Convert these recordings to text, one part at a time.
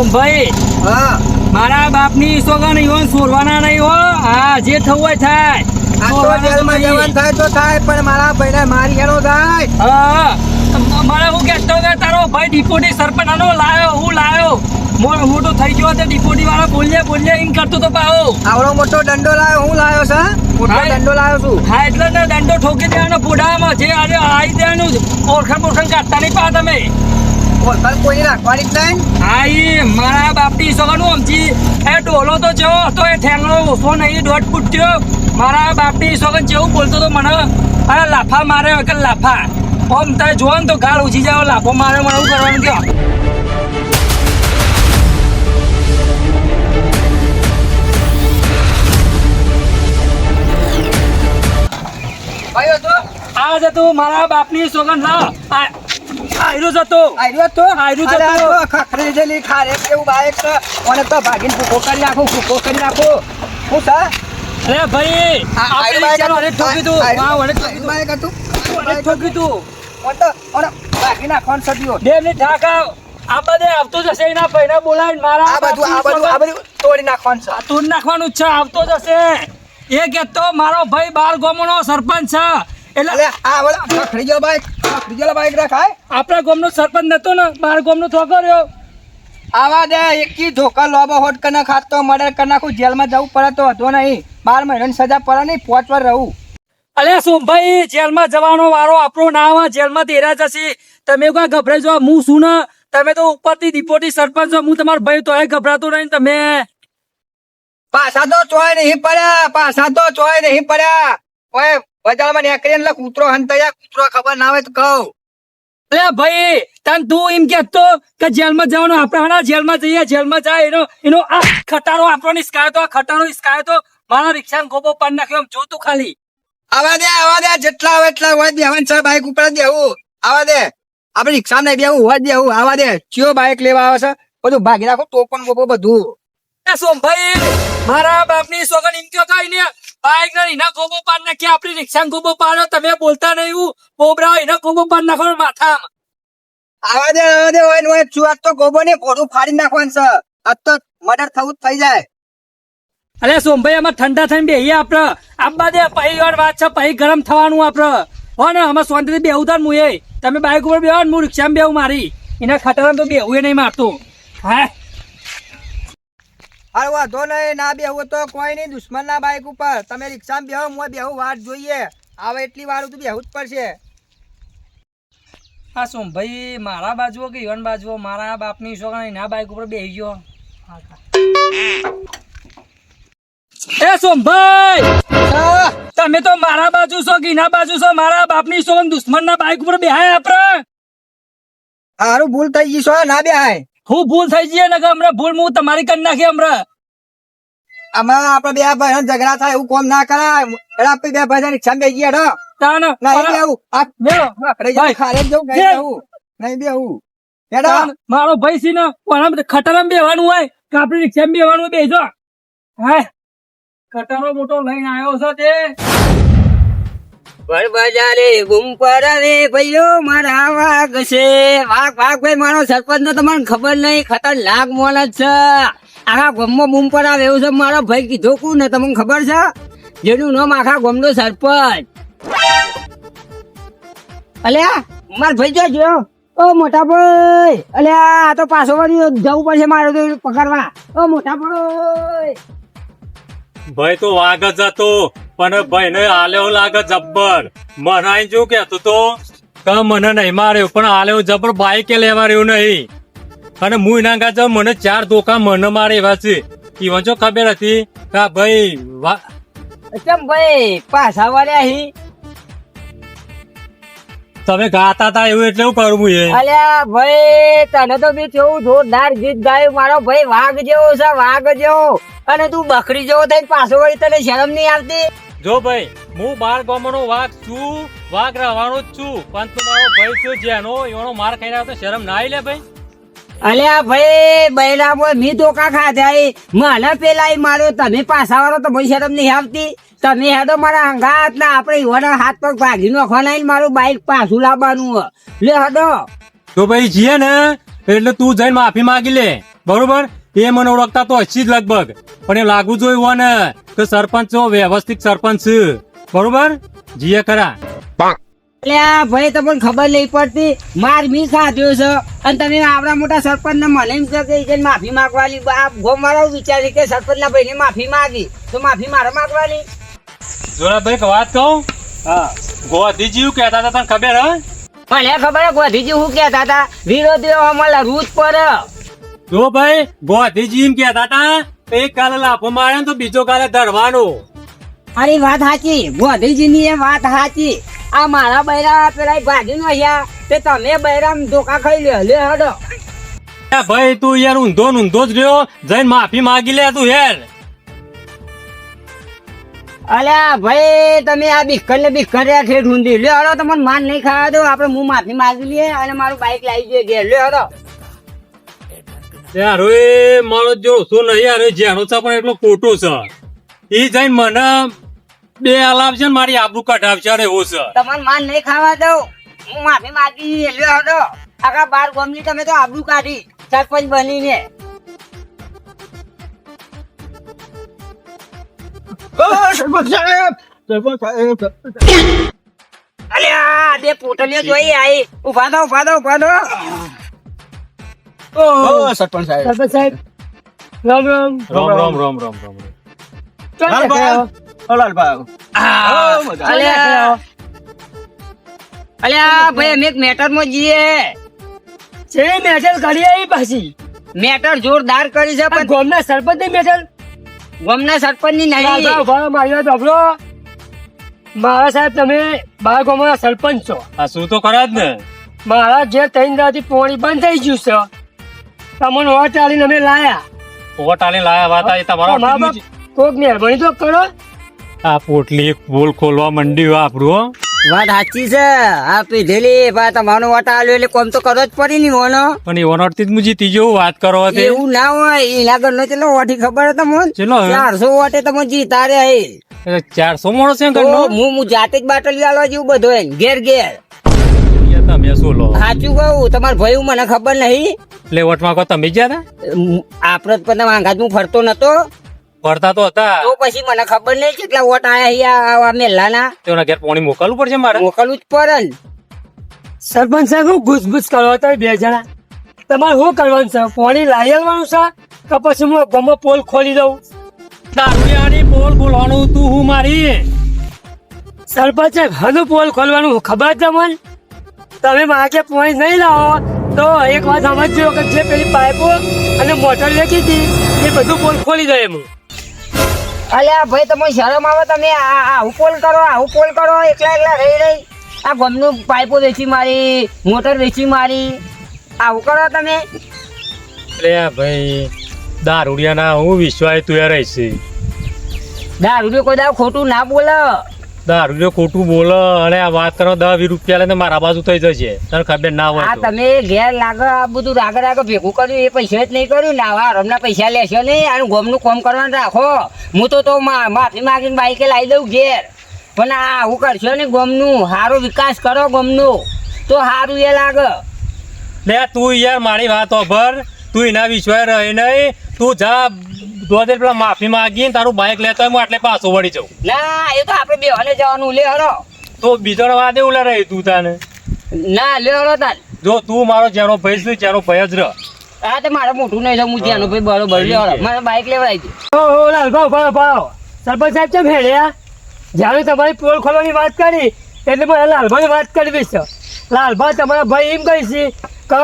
સોમભાઈ. હા. મારા બાપની સોગન હોય સોરવાના નહીં હો. હા જે થવું હોય થાય. આ તો સોરવાના જેલમાં નહીં. જવાનું થાય તો થાય પણ મારા ભાઈને મારી હેરો થાય. હા. કહેતો કે તારો ભાઈ ડિપોટી સરપંચનો લાયો હું લાયો. મોટો થઈ ગયો તો ડિપોટી વાળા બોલ્યા બોલ્યા એમ કરતો તો પાહો. આવડો મોટો દંડો લાવ્યો હું લાવ્યો છે? મોટો દંડો લાવ્યો છું. હા એટલે ને દંડો ઠોકી દેવાનો પોડામાં જે આજે આવી દેવાનું ઓળખાણ બોળખાણ કાઢતા નહીં પા તમે. ઓળખાણ કોઈ રાખવાની જ નહીં. હા મારા બાપની સોગનું અમજી એ ડોલો તો જેવો હતો એ ઠેંગણો ઓછો નહીં દોઢ ફૂટ થયો. મારા બાપની સોગન જેવું બોલતો તો મને અરે લાફા મારે કે લાફા. ઓમ તારે જુઓ ને તો ગાળ ઉછી જાવ લાફો મારે મને એવું કરવાનું કયો. ભાઈ હતો આજ હતું મારા બાપની સોગન લાવ આયરો જતો. આયરો તો આયરો જતો. ખખરી જેલી ખારે કેવું બાઈક છે મને તો ભાગીને ફૂફો કરી નાખું ફૂફો કરી નાખું. હું સા? અરે ભાઈ આપણે રિક્ષાનો અરે ઠોકી તું વાહ અરે ઠોકી બાઈક હતું અરે ઠોકી તું મને તો મને ભાગી નાખવાનું સદીઓ. બે મિનિટ ઠાકા આ બધે આવતો જશે એના ભાઈને બોલાવીને મારા આ બધું આ બધું આ બધું તોડી નાખવાનું છે. આ તું નાખવાનું છે આવતો જશે. એ કે તો મારો ભાઈ બાર ગામનો સરપંચ છે. એટલે આ વળા ખખડી ગયેલો બાઈક ખખડી ગયેલો બાઈક રાખાય આપણા ગામનો સરપંચ નતો ને બાર ગામનો થોકો રહ્યો. આવા દે એકી ધોકા લોબો હોટ કને ખાતો મર્ડર કરી નાખું જેલમાં જવું પડે તો હતો નહીં. બાર મહિનાની સજા પડે નહીં પોચ વાર રહું. અલે સોમભાઈ જેલમાં જવાનો વારો આપણો ના આવે જેલમાં તેરા જશે. તમે કોઈ ગભરાઈ જાઓ હું શું ને? તમે તો ઉપરથી ડિપોટી સરપંચ હું તમારો ભાઈ તોય ગભરાતો નહીં તમે. પાછા તો ચોય નહીં પડ્યા પાછા તો ચોય નહીં પડ્યા. ઓય બજારમાં નીકળી એટલે કૂતરો હંતાયા કૂતરો ખબર ના હોય તો કહું. અલે ભાઈ તન તું એમ કેતો કે જેલમાં જવાનો આપણે હણા જેલમાં જઈએ જેલમાં જાય એનો એનો આ ખટારો આપણો નિસ્કાયો તો આ ખટારો નિસ્કાયો તો મારા રિક્ષા ગોબો પાડ નાખ્યો આમ જોતું ખાલી. આવા દે આવા દે જેટલા આવે એટલા હોય દેવાન છે બાઈક ઉપર દેવું આવા દે આપણે રિક્ષા નહીં દેવું હોય દેવું આવા દે ચિયો બાઈક લેવા આવે છે? બધું ભાગી નાખો ટોપન બોપો બધું. એ સોમભાઈ મારા બાપની સોગન એમ કયો કઈ ને? બાઈક ને એના ગોબો પાડ નાખ્યા આપડી રિક્ષા ગોબો પાડો તમે બોલતા નહીં હું. બોબરા એના ગોબો પાડ નાખો માથામાં. આવા દે આવા દે હોય હોય ચુઆ તો ગોબો ને ઘોડું ફાડી નાખવાનું છે. આ તો મર્ડર થવું જ થઈ જાય. અરે સોમભાઈ અમે ઠંડા થઈને બેહીએ આપડે. આંબા દે પહી વાર વાત છે પહી ગરમ થવાનું આપડે. હો ને અમે શાંતિથી બેહું તાર મુએ. તમે બાઈક ઉપર બેહો ને હું રિક્ષામાં બેહું મારી. એના ખાતર તો બેહું નહીં મારતું. હા? અરે વાંધો નહીં ના બેહવું તો કોઈ નહીં દુશ્મન ના બાઈક ઉપર. તમે રિક્ષામાં બેહો હું બેહું વાત જોઈએ. આવે એટલી વાર તો બેહવું જ પડશે. હા સોમભાઈ મારા બાજુઓ કે ઈવન બાજુઓ? મારા બાપની છોકરા એના બાઈક ઉપર બેહી ગયો. એ સોમભાઈ! તમે તો મારા બાજુ છો કે એના બાજુ છો? મારા બાપની છોકરા દુશ્મનના બાઇક બાઈક ઉપર બેહાય આપડે હારું ભૂલ થઈ ગઈ છો ના બેહાય. હું ભૂલ થઈ જઈએ ને હમણાં ભૂલ હું તમારી કરી નાખી હમણાં આમાં આપડે બે ભાઈ ઝઘડા થાય એવું કોમ ના કરાય. બે ભાઈ રિક્ષામાં બેસી ગયા ડો તાન નહીં આ ખારે જવું, નહીં બે. નહીં. મારો ભાઈ છે ને પણ ખટારામાં બેવાનું હોય. કે આપણી રિક્ષામાં બેવાનું બેજો હા? ખટારો મોટો લઈને આવ્યો છે તે. મારા વાઘ છે. વાઘ વાઘ, ભાઈ, મારો સરપંચ નો તમને ખબર નહીં, ખતરનાક મોલ જ છે. આખા ગામમાં બૂમ પડાવે એવું છે. મારો ભાઈ કીધું કું ને, તમને ખબર છે? જેનું નામ આખા ગમનો સરપંચ. અલ્યા, માર ભાઈ જો જો ઓ, મોટા ભાઈ. અલ્યા, આ તો પાછો જવું પડશે મારે તો પકડવા. ઓ, મોટા ભાઈ. ભાઈ, તો વાઘ જ હતો. પણ ભાઈ ને આલ્યો લાગે જબ્બર. મનાઈ જો કેતો તો? કે મને નહીં માર્યો પણ આલ્યો જબ્બર બાઈકે લેવા રહ્યું નહીં. અને હું એના ગાજે મને ચાર ધોકા મને મારે એવા છે. ઈવન જો ખબર હતી કે ભાઈ ચમ ભાઈ? પાછા વળ્યા હી? તમે ગાતા હતા એવું એટલે હું કરું એ? અલ્યા ભાઈ તને તો બી કેવું જોરદાર ગીત ગાયું. મારો ભાઈ વાઘ જેવો છે વાઘ જેવો. અને તું બકરી જેવો થઈને પાછો વળી તને શરમ નહીં આવતી? જો ભાઈ હું બાર ગામનો વાઘ છું વાઘ રહેવાનો જ છું પણ તું મારો ભાઈ છું જેનો એનો માર ખાઈ રહ્યો તો શરમ ના આવી લે ભાઈ. અલ્યા ભાઈ બૈરામાં મી ધોકા ખાધા. મને પેલા માર્યો તમે પાછા વાળો તો મને શરમ નહીં આવતી. તમે હેડો મારા અંગાત ના આપણે ઈવાના હાથ પગ ભાગી નાખવાના મારું બાઈક પાછું લાવવાનું. લે હેડો. તો ભાઈ જીએ ને એટલે તું જઈને માફી માગી લે. બરોબર? એ મને ઓળખતા તો હશે જ લગભગ. પણ એ લાગુ જોયું હોય ને કે સરપંચ છો વ્યવસ્થિત સરપંચ બરોબર? જીએ ખરા. એટલે ભાઈ તમને ખબર નહીં પડતી માર મી ખાધ્યો છે. અને તમે આવડા મોટા સરપંચ ને મને એમ કે માફી માંગવાની. આ ગો વાળો વિચારી કે સરપંચ ના ભાઈ માફી માંગી તો માફી મારે માંગવાની. જોરા ભાઈ વાત કહું? હા. ગોધીજી કહેતા હતા તને ખબર હે? મને ખબર હે ગોધીજી હું કહેતા હતા? વિરોધીઓ અમારા રૂજ પર જો ભાઈ ગોધીજી એમ કહેતા હતા એક કાલે લાફો મારે તો બીજો કાલે ધરવાનો. અરે વાત સાચી ગોધીજી ની એ વાત સાચી આ મારા બૈરા પેલા ભાગી નો તે તમે બૈરા ધોકા ખાઈ લે લે હડો. ભાઈ તું યાર ઊંધો ઊંધો જ રહ્યો જઈને માફી માગી લે તું યાર અલ્યા ભાઈ તમે આ બિસ્કટ ને બિસ્કટ રહ્યા છે ઢૂંઢી. લે હડો તમને માન નહીં ખાવા દો આપણે હું માફી માંગી લઈએ અને મારું બાઈક લાવી જોઈએ ઘેર. લે હડો. યાર એ મારો જો શું નહીં યાર જેનો છે પણ એટલો ખોટો છે. એ જઈને મને બે હલાવશે ને મારી આબરૂ કઢાવશે અરે એવું છે. તમારે માન નહીં ખાવા દઉં. હું માફી માગી લઈએ હતો. આખા બાર ગમની તમે તો આબરૂ કાઢી સરપંચ બનીને. સરપંચ સાહેબ! સરપંચ સાહેબ અલ્યા બે પોટલીઓ જોઈ આવી ઊભા દો ઊભા દો ઊભા દો સરપંચ સાહેબ. સરપંચ સાહેબ રામ રામ. રામ રામ રામ રામ રામ લાલભાઈ. ઓ, લાલભાઈ. ઓ, મજા. અલ્યા. અલ્યા ભાઈ અમે મેટરમાં જઈએ. છે મેટલ કરી આવી પાછી. મેટર જોરદાર કરી છે પણ ગોમના સરપંચની ગોમ ના સરપંચની નહીં મારી વાત મારા સાહેબ તમે બાર ગામના સરપંચ છો. આ શું તો ખરા જ ને? મારા જે ત્રણ દાદી પોણી બંધ થઈ ગયું છે. તમને ચાલીને અમે લાયા. આલી લાયા વાત આ તમારો કોક મહેરબાની તો કરો. આ પોટલી એક ખોલવા મંડ્યું આપણું વાત સાચી છે. આ પીધેલી ભાઈ તમારો વટા આલ્યો એટલે કોમ તો કરો જ પડી ની ઓનો પણ એ વનોટથી જ મુજી ત્રીજો વાત કરો તે. એવું ના હોય એના ઘરનો ચેલો ઓઠી ખબર હે તમને? ચેલો ચારસો વાટે તમે જીતા રે ચારસો માણસ છે ઘરનો? હું હું જાતે જ બાટલી આલવા જેવું બધું ઘેર ઘેર તમે શું લો? સાચું કહું તમાર ભાઈ મને ખબર નહીં. લેવટમાં કો તમે જ્યાં હતા? જ પણ વાંઘાત હું ફરતો નતો. ફરતા તો હતા. તો પછી મને ખબર નહીં કેટલા વોટ આયા આ મેલાના. તેના ઘેર પાણી મોકલવું પડશે મારે? મોકલવું જ પડે ને. સરપંચ સાહેબ હું ઘૂસઘૂસ કરવા હતા બે જણા. તમારે શું કરવાનું છે? પાણી લાવી આવવાનું છે કે પછી હું ગમો પોલ ખોલી દઉં? દારૂયાની પોલ બોલવાનું તું હું મારી. સરપંચ સાહેબ હનું પોલ ખોલવાનું ખબર છે તમને? તમે માગે પોઈન્ટ નહીં લાવો. તો એક વાત સમજજો કે જે પેલી પાઇપો અને મોટર લેખી હતી એ બધું પોલ ખોલી દે એમ. અલ્યા ભાઈ તમે શરમ આવે તમે. આ- આ આવું પોલ કરો આવું પોલ કરો. એકલા એકલા રહી રહી. આ ગમનું પાઇપો વેચી મારી મોટર વેચી મારી. આવું કરો તમે. અરે આ ભાઈ દારૂડિયાના હું વિશ્વાસ તું રહીશ દારૂડિયો દારૂ કોઈ દાવ ખોટું ના બોલે. દારૂડિયો ખોટું બોલે અને આ વાત કરો દસ વીસ રૂપિયા લઈને મારા બાજુ થઈ જશે. તને ખબર ના હોય આ તમે ઘેર લાગે આ બધું રાગ રાગ ભેગું કર્યું એ પૈસા જ નહીં કર્યું. ને આવા રમના પૈસા લેશો નહીં આનું ગમનું કોમ કરવાનું રાખો. હું તો તો મા- માફી માગીને બાઈકે લાવી દઉં ઘેર. પણ આ આવું કરશો ને ગમનું? સારો વિકાસ કરો ગમનું. તો સારું એ લાગે. લે તું યાર મારી વાત ઓભર તું એના વિશ્વાસ રહે નહીં. તું જા દોધેર પેલા માફી માંગીને તારું બાઇક લેતો હું આટલે પાછો વળી જાઉં. ના એ તો આપણે બેવાને જવાનું લે હરો તો બીજો વાત એવું લે રહી તું તાને. ના લે હરો તાર જો તું મારો જેનો ભાઈ છું જેનો ભાઈ જ રહ. આ તો મારે મોટું નહીં છે હું ત્યાંનો ભાઈ બરોબર લે હરો મારે બાઈક લેવા આવી ઓ ઓ લાલ ભાઈ ભાવ સરપંચ સાહેબ કેમ હેડ્યા જ્યારે તમારી પોલ ખોલવાની વાત કરી એટલે મારે લાલભાઈ વાત કરવી છે. લાલભાઈ તમારા ભાઈ એમ કહી છે કે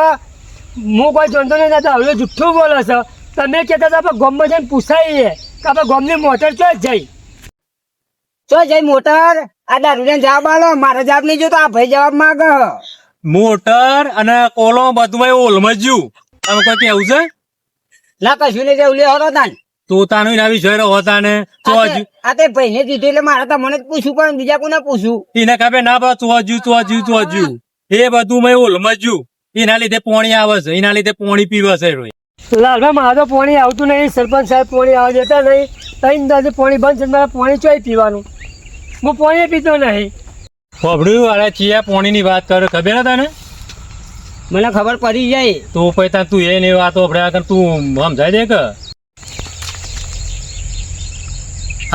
હું કોઈ જોનતો નહીં હવે જુઠ્ઠું બોલો છો. તમે કહેતા હતા આપણે ગામમાં જઈને પૂછાઈએ કે આપણે ગોમની મોટર ચો જઈ ચો જઈ મોટર આ દારૂને જવાબ આલો મારો જવાબ નહીં જોતો આ ભાઈ જવાબ માંગે. મોટર અને કોલો બધું ભાઈ ઓલમજ્યું તમે કોઈ કેવું છે? ના કશું નહીં જેવું લે હરો તાન તું તાનું એના વિશ્વાસ રહો તાને તો આ હજુ તે- આ તે ભાઈને કીધું એટલે મારે તમને જ પૂછવું પણ બીજા કોને પૂછવું? એને કાપે ના બા તું હજુ તું હજુ તું હજુ. એ બધું મેં ઓલમજ્યું એના લીધે પોણી આવે છે એના લીધે પોણી પીવે છે રોય. લાલભાઈ મારે તો પાણી આવતું નહીં. સરપંચ સાહેબ પાણી આવવા દેતા નહીં. ત્રણ દાદી પાણી બંધ છે મારે પાણી ચોઈ પીવાનું. હું પાણી પીતો નહીં. ફબડું વાળા છીએ પોણીની વાત કરો. ખબર તને? મને ખબર પડી જાય. તો પછી ત્યાં તું એ નહીં વાતો આપણે આગળ તું સમજાય દે કે?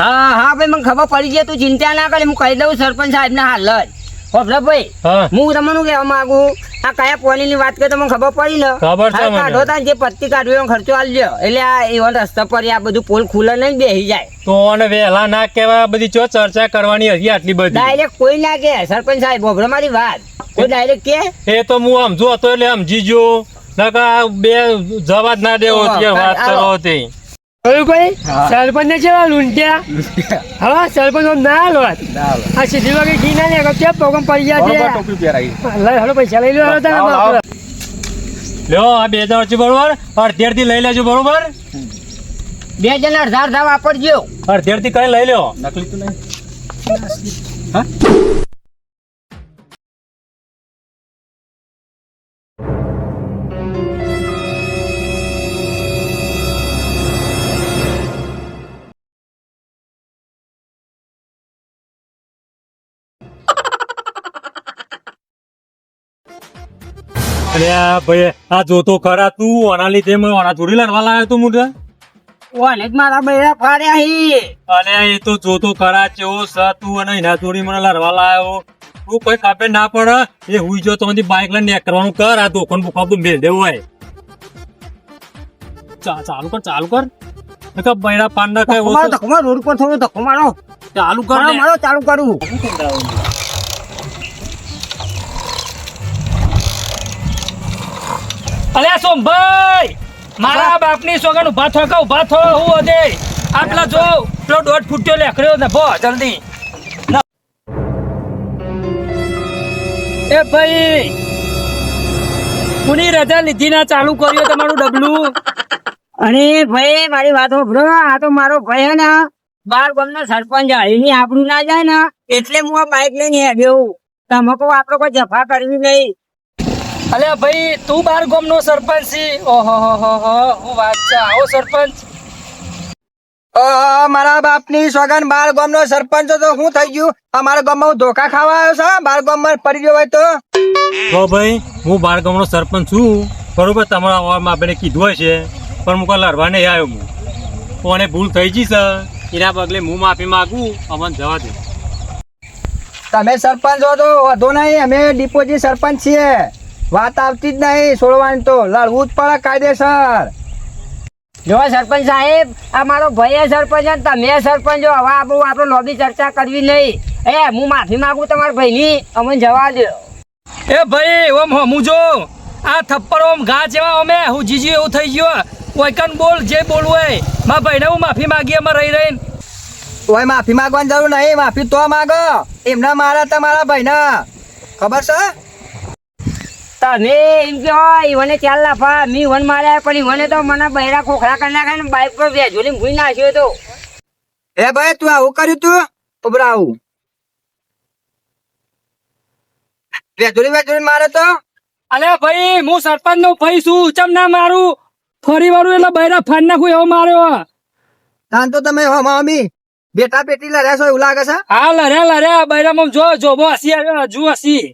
હા હા ભાઈ મને ખબર પડી જાય. તું ચિંતા ના કરે. હું કહી દઉં સરપંચ સાહેબ ને હાલ જ. હોભળો ભાઈ હા. હું તમને કહેવા માંગુ? આ કયા પોલી ની વાત કરે તો મને ખબર પડી ને ખબર છે કાઢો તા જે પત્તી કાઢવી એનો ખર્ચો આલજો. એટલે આ એવા રસ્તા પર આ બધું પોલ ખુલે નહીં બેસી જાય. તો અને વેલા ના કહેવા બધી ચો ચર્ચા કરવાની હતી આટલી બધી. ડાયરેક્ટ કોઈ ના કે સરપંચ સાહેબ હોભળો મારી વાત. કોઈ ડાયરેક્ટ કે એ તો હું સમજો હતો એટલે સમજી જો નકા બે જવા જ ના દેવો વાત કરો કરો તે ભાઈ સરપંચ ને કેવા લૂંટ્યા? હા સરપંચ ના લોટ આ સીધી વાગે ઘી ના લે પડી લઈ હલો પૈસા લઈ લો. લ્યો આ બે હજાર છે બરોબર. અડધેરથી લઈ લેજો બરોબર? બે જણ અડધા અડધા વાપરજો. અડધેરથી કઈ લઈ લ્યો. નકલી તો નહીં. આ ભાઈ આ જોતો ખરા તું આના લીધે મેં આના થોડી લડવા લાવ્યો તું મુદ્દા ઓને જ મારા બૈરા ફાડ્યા હી. અને એ તો જોતો ખરા ચેવો સ તું અને એના જોડી મને લડવા લાવ્યો તું કોઈ કાપે ના પડે એ હુઈ જો તમારી બાઇક લઈને નેક કરવાનું કર આ દોખન બુખા તો મેળ દેવું હોય ચાલુ કર ચાલુ કર. બૈરા પાન ના ખાય ધક્કો મારો રોડ પર થોડો ધક્કો મારો. ચાલુ કર મારો ચાલુ કરું. અલ્યા સોમભાઈ મારા બાપની સોગન ઊભા થો કે ઊભા થો હું હદે આટલા જો પેલો દોઢ ફૂટ્યો લેખડ્યો ને ભો જલ્દી. એ ભાઈ કુની રજા લીધી ના ચાલુ કર્યો તમારું ડબલું? અને ભાઈ મારી વાત સાંભળો આ તો મારો ભાઈ હે ને બાર ગામનો સરપંચ. એની આબરૂ ના જાય ને એટલે હું આ બાઇક લઈને આવ્યો તમે કહો આપડે કોઈ જફા કરવી નહીં. અલ્યા ભાઈ તું બાર ગામ નો સરપંચ છી. ઓહો હો હો હો હું વાત છે. આવો સરપંચ. મારા બાપની સોગન બાર ગામનો સરપંચ તો હું થઈ ગયું? અમારા ગામમાં હું ધોકા ખાવા આવ્યો છે? બાર ગામમાં પડી ગયો હોય તો? તો ભાઈ હું બાર ગામનો સરપંચ છું. બરોબર તમારા અવાજમાં આપણે કીધું હોય છે પણ હું કોઈ લડવા નહીં આવ્યો હું. કોને ભૂલ થઈ ગઈ છે? એના પગલે હું માફી માગું. અમને જવા દે. તમે સરપંચ હો તો વધુ નહીં. અમે ડિપોઝિટ સરપંચ છીએ. વાત આવતી જ નહીં છોડવાની તો. લડવું જ પડે કાયદેસર. જો સરપંચ સાહેબ આ મારો ભાઈ સરપંચ અને તમે સરપંચ. છો હવે આપણું આપણે લોબી ચર્ચા કરવી નહીં. એ હું માફી માગું તમારા ભાઈની. અમને જવા દો એ ભાઈ ઓમ હમું જો. આ થપ્પડ ઓમ ઘા જેવા ઓમે હું જીજી એવું થઈ ગયો. કોઈ કન બોલ જે બોલવું હોય. મારા ભાઈને હું માફી માંગી અમે રહી રહીને. કોઈ માફી માંગવાની જરૂર નહીં. માફી તો માંગો. એમના મારા તમારા ભાઈના. ખબર છે? તમે એમ કે હોય મને ચાલ લાફા મી વન માર્યા પણ મને તો મને બૈરા ખોખરા કરી નાખે ને બાઈક પર વેજોલી ભૂઈ નાખ્યો તો. એ ભાઈ તું આવું કર્યું તું? ઉભરા આવું. વેચોરી વેચોરી મારે તો. અલે ભાઈ હું સરપંચ નો ભાઈ છું ચમ ના મારું? ફરી વાળું એટલે બૈરા ફાડ નાખું એવો માર્યો. તાન તો તમે હો મામી. બેટા પેટી લડ્યા છો એવું લાગે છે? હા લડ્યા લડ્યા બૈરામ જો જોબો હસી આવ્યો હજુ હસી.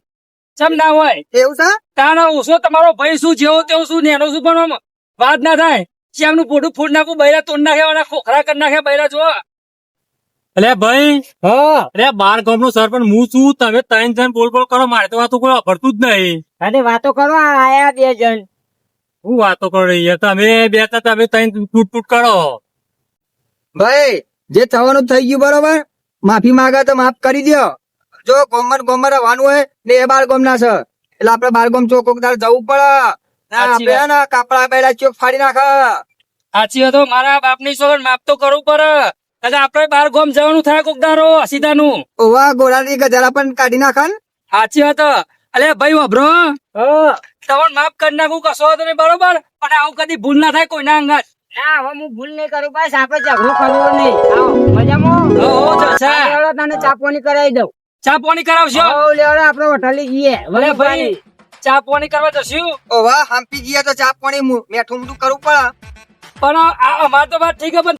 ચમ ના હોય. એવું છે? તાનો ઓછો તમારો ભાઈ શું જેવો તેવો શું નેનો શું પણ આમ વાત ના થાય. શ્યામનું પોટું ફૂડ નાખું બૈરા તોડ નાખે અને ખોખરા કરી નાખે બૈરા જો અલે ભાઈ હા. અરે બાર ગામનો સરપંચ હું છું તમે ત્રણ જણ બોલ બોલ કરો મારે તો વાતો કોઈ અભરતું જ નહીં. અરે વાતો કરો આયા બે જણ. હું વાતો કરો રહી તમે બે તો તમે ત્રણ તૂટ તૂટ કરો. ભાઈ જે થવાનું થઈ ગયું બરોબર માફી માંગે તો માફ કરી દો જો ગોમર ગોમર આવવાનું હોય ને એ બાર ગોમ ના છે. એટલે આપડે બાર ગોમ ચોક કોક જવું પડે. ના, સાચી ને કાપડા બેડા ચોક ફાડી નાખે. સાચી હતો મારા બાપની સોગન માફ તો કરવું પડે. કદાચ આપણે બાર ગોમ જવાનું થાય કોક દારો સીધાનું. ઓવા ગોળાની ગધેડા પણ કાઢી નાખે સાચી હતો અલે ભાઈ વભરો તમને માફ કરી નાખું કશો હતો નહીં બરોબર? પણ આવું કદી ભૂલ ના થાય કોઈના અંગત. ના હવે હું ભૂલ નહીં કરું બસ આપણે ઝઘડો કરવો નહીં. મજામાં? તને કરાવી દઉં. ચા પાણી કરાવશો? હો લેવડો આપણે હોટલે જઈએ અલે ભાઈ ચા પાણી કરવા જશું? ઓવા હાંપી ગયા તો ચા પાણી મુ- મેઠું મોઢું કરવું પડે. પણ આ અમાર તો વાત ઠીક છે પણ